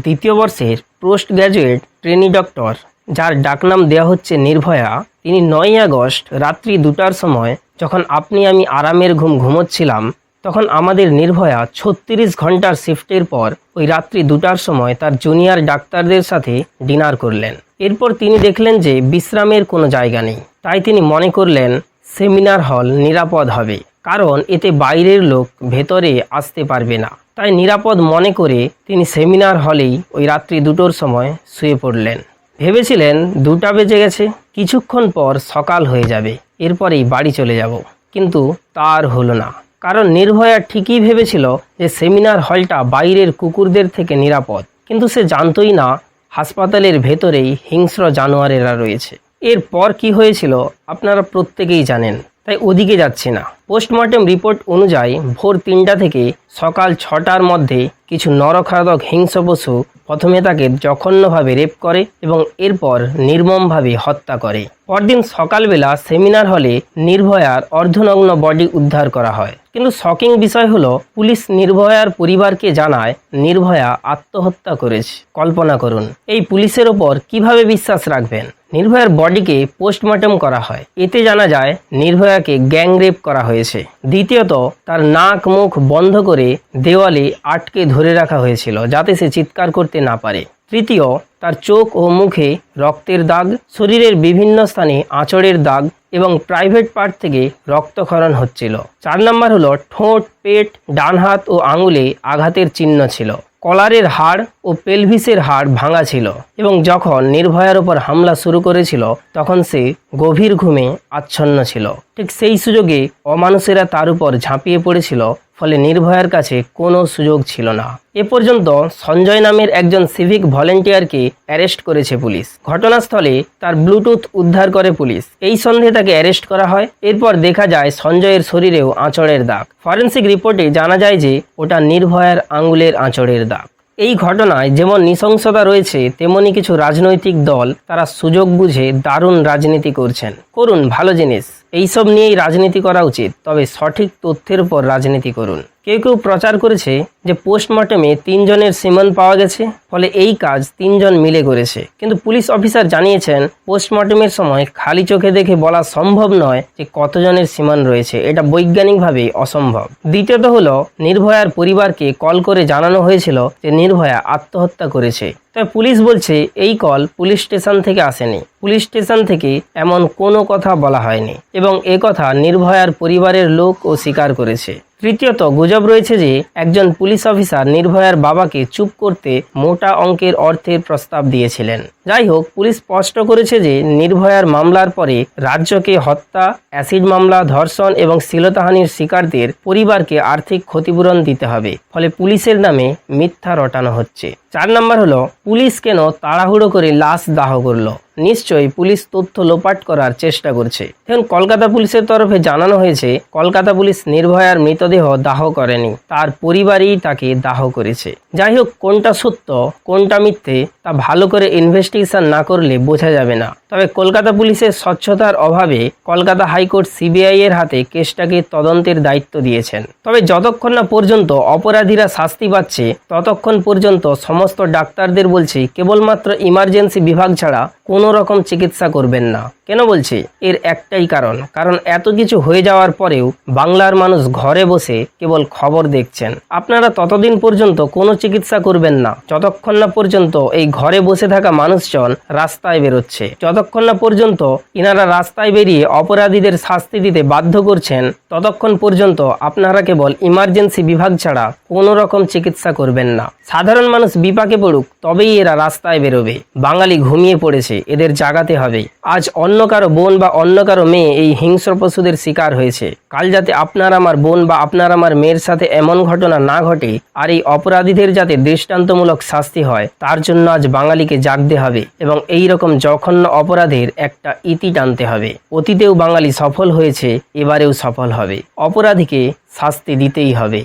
দ্বিতীয় বর্ষের post graduate trainee doctor, যার ডাকনাম দেওয়া হচ্ছে নির্ভয়া, তিনি নয়ই আগস্ট রাত্রি দুটার সময় যখন আপনি আমি আরামের ঘুম ঘুমোচ্ছিলাম, তখন আমাদের নির্ভয়া ছত্রিশ ঘণ্টার শিফটের পর ওই রাত্রি দুটার সময় তার জুনিয়র ডাক্তারদের সাথে ডিনার করলেন। এরপর তিনি দেখলেন যে বিশ্রামের কোনো জায়গা নেই। তাই তিনি মনে করলেন, সেমিনার হল নিরাপদ হবে। কারণ এতে বাইরের লোক ভেতরে আসতে পারবে না। তাই নিরাপদ মনে করে তিনি সেমিনার হলেই ওই রাত্রি দুটোর সময় শুয়ে পড়লেন। ভেবেছিলেন দুটা বেজে গেছে, কিছুক্ষণ পর সকাল হয়ে যাবে, এরপরেই বাড়ি চলে যাব। কিন্তু তার হলো না। কারণ নির্ভয়া ঠিকই ভেবেছিল যে সেমিনার হলটা বাইরের কুকুরদের থেকে নিরাপদ। কিন্তু সে জানতই না, হাসপাতালের ভেতরেই হিংস্র জানোয়ারেরা রয়েছে। এরপর কি হয়েছিল আপনারা প্রত্যেকেই জানেন, তাই ওদিকে যাচ্ছি না। পোস্টমর্টেম রিপোর্ট অনুযায়ী ভোর তিনটা থেকে সকাল ছটার মধ্যে কিছু নরখাদক হিংস্র পশু প্রথমে তাকে জঘন্যভাবে রেপ করে এবং এরপর নির্মমভাবে হত্যা করে। পরদিন সকালবেলা সেমিনার হলে নির্ভয়ার অর্ধনগ্ন বডি উদ্ধার করা হয়। কিন্তু শকিং বিষয় হলো, পুলিশ নির্ভয়ার পরিবারকে জানায়, নির্ভয়া আত্মহত্যা করেছে। কল্পনা করুন, এই পুলিশের ওপর কীভাবে বিশ্বাস রাখবেন? নির্ভয়ার বডিকে পোস্টমর্টম করা হয়। এতে জানা যায়, নির্ভয়াকে গ্যাং রেপ করা হয়েছে। দ্বিতীয়ত, তার নাক মুখ বন্ধ করে দেওয়ালে আটকে ধরে রাখা হয়েছিল যাতে সে চিৎকার করতে না পারে। তৃতীয়, তার চোখ ও মুখে রক্তের দাগ, শরীরের বিভিন্ন স্থানে আঁচড়ের দাগ এবং প্রাইভেট পার্ট থেকে রক্তক্ষরণ হচ্ছিল। চার নম্বর হলো, ঠোঁট, পেট, ডান হাত ও আঙুলে আঘাতের চিহ্ন ছিল। কলারের হাড় ও পেলভিসের হাড় ভাঙা ছিল এবং যখন নির্ভয়ার ওপর হামলা শুরু করেছিল, তখন সে গভীর ঘুমে আচ্ছন্ন ছিল। ঠিক সেই সুযোগে অমানুষেরা তার উপর ঝাঁপিয়ে পড়েছিল, ফলে নির্ভয়ার কাছে কোনো সুযোগ ছিল না। এ পর্যন্ত সঞ্জয় নামের একজন সিভিক ভলেন্টিয়ারকে অ্যারেস্ট করেছে পুলিশ। ঘটনাস্থলে তার ব্লুটুথ উদ্ধার করে পুলিশ। এই সন্দেহে তাকে অ্যারেস্ট করা হয়। এরপর দেখা যায় সঞ্জয়ের শরীরেও আঁচড়ের দাগ। ফরেন্সিক রিপোর্টে জানা যায় যে ওটা নির্ভয়ার আঙুলের আঁচড়ের দাগ। এই ঘটনায় যেমন নৃশংসতা রয়েছে, তেমনি কিছু রাজনৈতিক দল তারা সুযোগ বুঝে দারুণ রাজনীতি করছেন। করুন ভালো জিনিস। এইসব নিয়েই রাজনীতি করা উচিত, তবে সঠিক তথ্যের উপর রাজনীতি করুন। কেউ কেউ প্রচার করেছে যে পোস্টমর্টমে তিনজনের সিমন পাওয়া গেছে, ফলে এই কাজ তিনজন মিলে করেছে। কিন্তু পুলিশ অফিসার জানিয়েছেন, পোস্টমর্টমের সময় খালি চোখে দেখে বলা সম্ভব নয় যে কতজনের সিমন রয়েছে। এটা বৈজ্ঞানিকভাবে অসম্ভব। দ্বিতীয়ত হলো, নির্ভয়ার পরিবারকে কল করে জানানো হয়েছিল যে নির্ভয়া আত্মহত্যা করেছে। তবে পুলিশ বলছে এই কল পুলিশ স্টেশন থেকে আসেনি। পুলিশ স্টেশন থেকে এমন কোনো কথা বলা হয়নি এবং এ কথা নির্ভয়ার পরিবারের লোক ও স্বীকার করেছে। তৃতীয়ত গুজব রয়েছে যে একজন পুলিশ অফিসার নির্ভয়ার বাবাকে চুপ করতে মোটা অঙ্কের অর্থের প্রস্তাব দিয়েছিলেন। যাই হোক, পুলিশ স্পষ্ট করেছে যে নির্ভয়ার মামলার পরে রাজ্যকে হত্যা, অ্যাসিড মামলা, ধর্ষণ এবং শ্লীলতাহানির শিকারদের পরিবারকে আর্থিক ক্ষতিপূরণ দিতে হবে। ফলে পুলিশের নামে মিথ্যা রটানো হচ্ছে। চার নম্বর হলো পুলিশ কেন তাড়াহুড়ো করে লাশ দাহ করলো নিশ্চয়ই পুলিশ তথ্য লোপাট করার চেষ্টা করছে। দেখুন, কলকাতা পুলিশের তরফে জানানো হয়েছে, কলকাতা পুলিশ নির্ভয়ার মৃতদেহ দাহ করেনি, তার পরিবারই তাকে দাহ করেছে। যাই হোক, কোনটা সত্য, কোনটা মিথ্যে, তা ভালো করে ইনভেস্টিগেশন না করলে বোঝা যাবে না। তবে কলকাতা পুলিশের স্বচ্ছতার অভাবে কলকাতা হাইকোর্ট সিবিআই এর হাতে কেসটাকে তদন্তের দায়িত্ব দিয়েছেন। তবে যতক্ষণ না পর্যন্ত অপরাধীরা শাস্তি পাচ্ছে, ততক্ষণ পর্যন্ত সমস্ত ডাক্তারদের বলছি, কেবলমাত্র ইমার্জেন্সি বিভাগ ছাড়া কোনো রকম চিকিৎসা করবেন না। কেন বলছি? এর একটাই কারণ। কারণ এত কিছু হয়ে যাওয়ার পরেও বাংলার মানুষ ঘরে বসে কেবল খবর দেখছেন। আপনারা ততদিন পর্যন্ত কোনো চিকিৎসা করবেন না। যতক্ষণ না পর্যন্ত এই ঘরে বসে থাকা মানুষজন রাস্তায় বেরোচ্ছে। যতক্ষণ না পর্যন্ত ইনারা রাস্তায় বেরিয়ে অপরাধীদের শাস্তি দিতে বাধ্য করছেন, ততক্ষণ পর্যন্ত আপনারা কেবল ইমার্জেন্সি বিভাগ ছাড়া কোনো রকম চিকিৎসা করবেন না। সাধারণ মানুষ বিপাকে পড়ুক, তবেই এরা রাস্তায় বেরোবে। বাঙালি ঘুমিয়ে পড়েছে। এদের জাগাতে হবে। আজ অন্য কারও বোন বা অন্য কারও মেয়ে এই হিংস্র পশুদের শিকার হয়েছে। কাল যাতে আপনার আমার বোন বা আপনার আমার মেয়ের সাথে এমন ঘটনা না ঘটে আর এই অপরাধীদের যাতে দৃষ্টান্তমূলক শাস্তি হয়, তার জন্য আজ বাঙালিকে জাগতে হবে এবং এই রকম জঘন্য অপরাধের একটা ইতি টানতে হবে। অতীতেও বাঙালি সফল হয়েছে, এবারেও সফল হবে। অপরাধীকে শাস্তি দিতেই হবে।